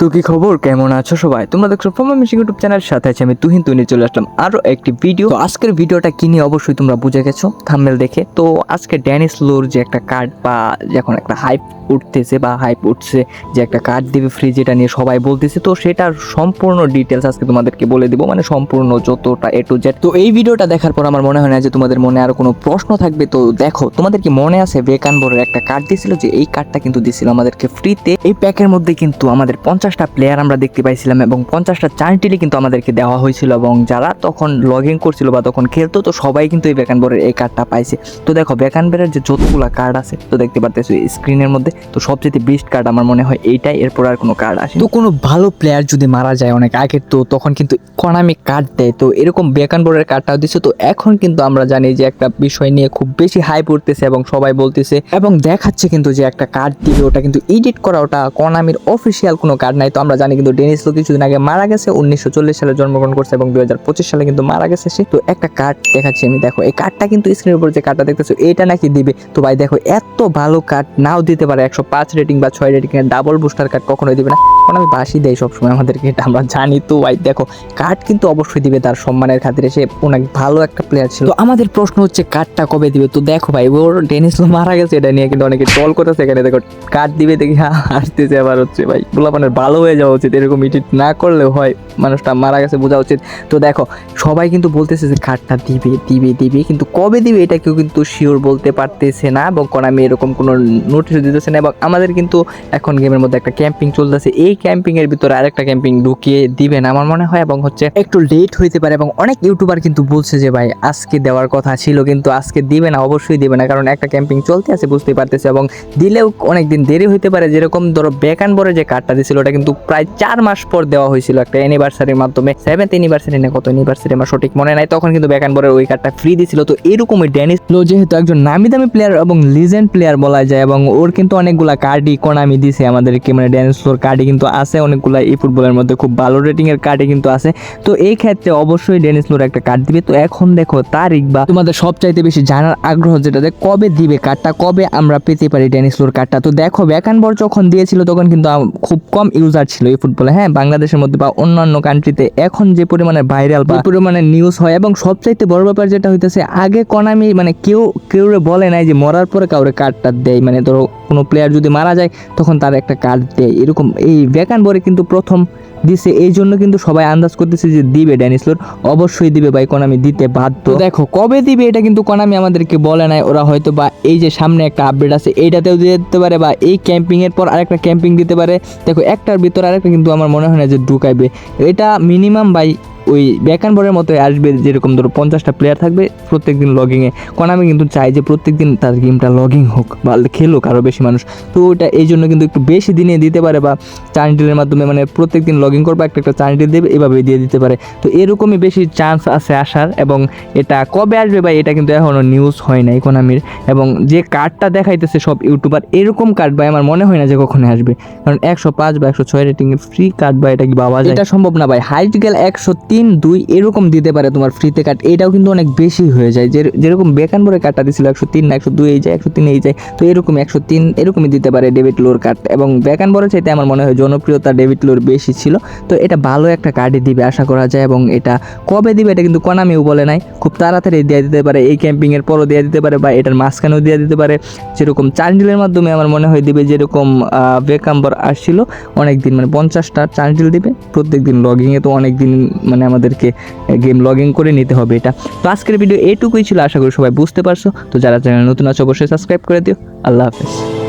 তো কি খবর? কেমন আছো সবাই? তোমরা দেখছ ফর্মা মিশিং ইউটিউব চ্যানেলের সাথে আছে আমি তুহিন। তুহিনে চলে আসলাম আরও একটি ভিডিও তো আজকের ভিডিওটা কি নিয়ে অবশ্যই তোমরা বুঝে গেছো থাম্বেল দেখে। তো আজকে ড্যানিস লোর যে একটা কার্ড বা যখন একটা হাইপ উঠতেছে বা হাইপ উঠছে যে একটা কার্ড দিবে ফ্রি যেটা নিয়ে সবাই বলতেছে, তো সেটার সম্পূর্ণ ডিটেলস আজকে তোমাদেরকে বলে দিব। মানে সম্পূর্ণ যতটা এ টু জেড তো এই ভিডিওটা দেখার পর আমার মনে হয় না যে তোমাদের মনে আরও কোনো প্রশ্ন থাকবে। তো দেখো, তোমাদের কি মনে আছে বেকানবরের একটা কার্ড দিয়েছিল? যে এই কার্ডটা কিন্তু দিছিল আমাদেরকে ফ্রিতে এই প্যাকের মধ্যে কিন্তু আমাদের পঞ্চাশটা প্লেয়ার আমরা দেখতে পাইছিলাম এবং পঞ্চাশটা চার্টিলি কিন্তু আমাদেরকে দেওয়া হয়েছিল এবং যারা তখন লগ ইন করছিল বা তখন খেলতো, তো সবাই কিন্তু এই বেকানবরের এই কার্ডটা পাইছে। তো দেখো বেকানবেরের যে যতগুলা কার্ড আছে, তো দেখতে পারতেছো স্ক্রিনের মধ্যে, তো সবচেয়ে বেস্ট কার্ড আমার মনে হয় এইটাই, এরপর আর কোনো কার্ড আসে তো কোনো ভালো প্লেয়ার যদি মারা যায় অনেক আগের, তো তখন কিন্তু ইকোনমি কার্ড দেয়। তো এরকম বেকানবোর্ডের কার্ডটাও দিচ্ছে তো এখন কিন্তু আমরা জানি যে একটা বিষয় নিয়ে খুব বেশি হাই পড়তেছে এবং সবাই বলতেছে, এবং দেখাচ্ছে কিন্তু যে একটা কার্ড দিবে, ওটা কিন্তু এডিট করা, ওটা কনামির অফিসিয়াল কোনো কার্ড নাই, তো আমরা জানি কিন্তু ডেনিস তো কিছুদিন আগে মারা গেছে, উনিশশো চল্লিশ সালে জন্মগ্রহণ করছে এবং দুই হাজার পঁচিশ সালে কিন্তু মারা গেছে সে। তো একটা কার্ড দেখাচ্ছি আমি, দেখো, এই কার্ডটা কিন্তু স্ক্রিনের উপর যে কার্ডটা দেখতেছো, এটা নাকি দিবে? তো ভাই দেখো, এত ভালো কার্ড নাও দিতে পারে, একশো পাঁচ রেটিং বা ছয় রেটিং এর ডাবল বুস্টার কার্ড কখনোই দিবে না। কারণ আমি বাসি দেয় সবসময় আমাদেরকে, এটা আমরা জানি। তো ভাই, দেখো কার্ড কিন্তু অবশ্যই দিবে তার সম্মানের খাতিরে। সে অনেক ভালো একটা প্লেয়ার ছিল। আমাদের প্রশ্ন হচ্ছে কার্ডটা কবে দিবে? তো দেখো ভাই, ওর ডেনিস মারা গেছে, এটা নিয়ে কিন্তু অনেকে টল করতেছে এখানে। দেখো কার্ড দিবে দেখি আসতেছে আবার হচ্ছে ভাই। গোলাপানের ভালো হয়ে যাওয়া উচিত, এরকম ইডিট না করলেও হয়, মানুষটা মারা গেছে বোঝা উচিত। তো দেখো, সবাই কিন্তু বলতেছে যে কার্ডটা দিবে দিবে দিবে, কিন্তু কবে দিবে এটা কেউ কিন্তু শিওর বলতে পারতেছে না। এবং আমি এরকম কোনো নোটিশ দিতেছে না। এবং আমাদের কিন্তু এখন গেমের মধ্যে একটা ক্যাম্পিং চলতেছে। এই ক্যাম্পিং এর ভিতরে আরেকটা ক্যাম্পিং ঢুকিয়ে দিবেন আমার মনে হয়, এবং হচ্ছে একটু লেট হইতে পারে, এবং অনেক ইউটিউবার কিন্তু বলছে যে, ভাই, আজকে দেওয়ার কথা ছিল, কিন্তু আজকে দিবে না, অবশ্যই দিবে না, কারণ একটা ক্যাম্পিং চলতে আছে বুঝতে পারতেছে, এবং দিলেও অনেক দিন দেরি হইতে পারে। যেরকম ধরো বেকান বরে যে কার্ডটা দিছিল, ওটা কিন্তু প্রায় চার মাস পর দেওয়া হয়েছিল একটা অ্যানিভার্সারির মাধ্যমে। সেভেন্থ অ্যানিভার্সারি না কত অ্যানিভার্সারি আমার সঠিক মনে নাই, তখন কিন্তু বেকান বরের ওই কার্ডটা ফ্রি দিছিল। তো এরকমই ড্যানিস লো যেহেতু একজন নামি দামি প্লেয়ার এবং লিজেন্ড প্লেয়ার বলা যায়, এবং ওর কিন্তু অনেকগুলা কার্ডই কোনামি দিছে আমাদেরকে মানে ড্যানিস লোর কার্ডই কিন্তু আছে অনেকগুলা এই ফুটবলের মধ্যে, খুব ভালো রেটিং এর কার্ডই কিন্তু আছে। তো এই ক্ষেত্রে অবশ্যই ডেনিস লোর একটা কার্ড দিবে। তো এখন দেখো, তারিখ বা তোমাদের সবচাইতে বেশি জানার আগ্রহ যেটা কবে দিবে কার্ডটা কবে আমরা পেতে পারি ডেনিস লোর কার্ডটা তো দেখো ব্যাকানবর যখন দিয়েছিল তখন কিন্তু খুব কম ইউজার ছিল এই ফুটবলে হ্যাঁ? বাংলাদেশের মধ্যে বা অন্যান্য কান্ট্রিতে এখন যে পরিমাণে ভাইরাল বা পরিমাণে নিউজ হয় এবং সবচাইতে বড় ব্যাপার যেটা হইতেছে, আগে কনামি মানে কেউ কেউ বলে নাই যে মরার পরে কাউরে কার্ডটা দেয়। মানে ধরো কোনো প্লেয়ার যদি মারা যায়, তখন তার একটা কার্ড দেয়। এরকম এই ভ্যাকান বরে কিন্তু প্রথম দিছে। এই জন্য কিন্তু সবাই আন্দাজ করতেছে যে দিবে ড্যানিসলোর অবশ্যই দিবে ভাই কোনামি দিতে বাধ্য। দেখো, কবে দিবে এটা কিন্তু কোনামি আমাদেরকে বলে নাই। ওরা হয়তো বা এই যে সামনে একটা আপডেট আছে এইটাতেও দিয়ে দিতে পারে বা এই ক্যাম্পিংয়ের পর আরেকটা ক্যাম্পিং দিতে পারে। দেখো, একটার ভিতর আরেকটা কিন্তু আমার মনে হয় না যে ঢুকাইবে। এটা মিনিমাম ভাই ওই ব্যাকানবরের মতো আসবে যেরকম ধরো পঞ্চাশটা প্লেয়ার থাকবে, প্রত্যেকদিন লগিংয়ে কারণ আমি কিন্তু চাই যে প্রত্যেকদিন তার গেমটা লগিং হোক বা খেলুক আরও বেশি মানুষ। তো ওটা এই জন্য কিন্তু একটু বেশি দিনে দিতে পারে বা চার্নিটির মাধ্যমে মানে প্রত্যেক দিন লগিং করবে, একটা একটা চার্নিটি দেবে এভাবে দিয়ে দিতে পারে। তো এরকমই বেশি চান্স আছে আসার এবং এটা কবে আসবে বা এটা কিন্তু এখনও নিউজ হয় না ইকোনমির এবং যে কার্ডটা দেখাইতেছে সব ইউটিউবার এরকম কার্ড ভাই, আমার মনে হয় না যে কখনো আসবে। কারণ একশো পাঁচ বা একশো ছয় রেটিং এর ফ্রি কার্ড বা এটা কি বাবা? এটা সম্ভব না ভাই হাইট গেল একশো তিন দুই এরকম দিতে পারে তোমার ফ্রিতে কার্ড এটাও কিন্তু অনেক বেশি হয়ে যায়। যে যেরকম বেকান বলে কার্ডটা দিছিল, একশো তিন না একশো দুই এই যায়, একশো তিন এই যায়, তো এরকম একশো তিন এরকমই দিতে পারে ডেভিড লোর কার্ড এবং বেকান বলে চাইতে আমার মনে হয় জনপ্রিয়তা ডেভিড লোর বেশি ছিল। তো এটা ভালো একটা কার্ডই দিবে আশা করা যায় এবং এটা কবে দিবে এটা কিন্তু কোনামিও বলে নাই। খুব তাড়াতাড়ি দিয়ে দিতে পারে, এই ক্যাম্পিং এর পরও দিয়ে দিতে পারে বা এটার মাঝখানেও দিয়ে দিতে পারে। যেরকম চার্জিলের মাধ্যমে আমার মনে হয় দিবে যেরকম বেকাম্বর আসছিল অনেক দিন মানে পঞ্চাশটা চার্জিল দিবে। প্রত্যেক দিন লগিংয়ে তো অনেক দিন মানে আমাদেরকে গেম লগ ইন করে নিতে হবে এটা। তো আজকের ভিডিও এটুকুই ছিল, আশা করি সবাই বুঝতে পারছ। তো যারা চ্যানেল নতুন আছে, অবশ্যই সাবস্ক্রাইব করে দিও। আল্লাহ হাফেজ।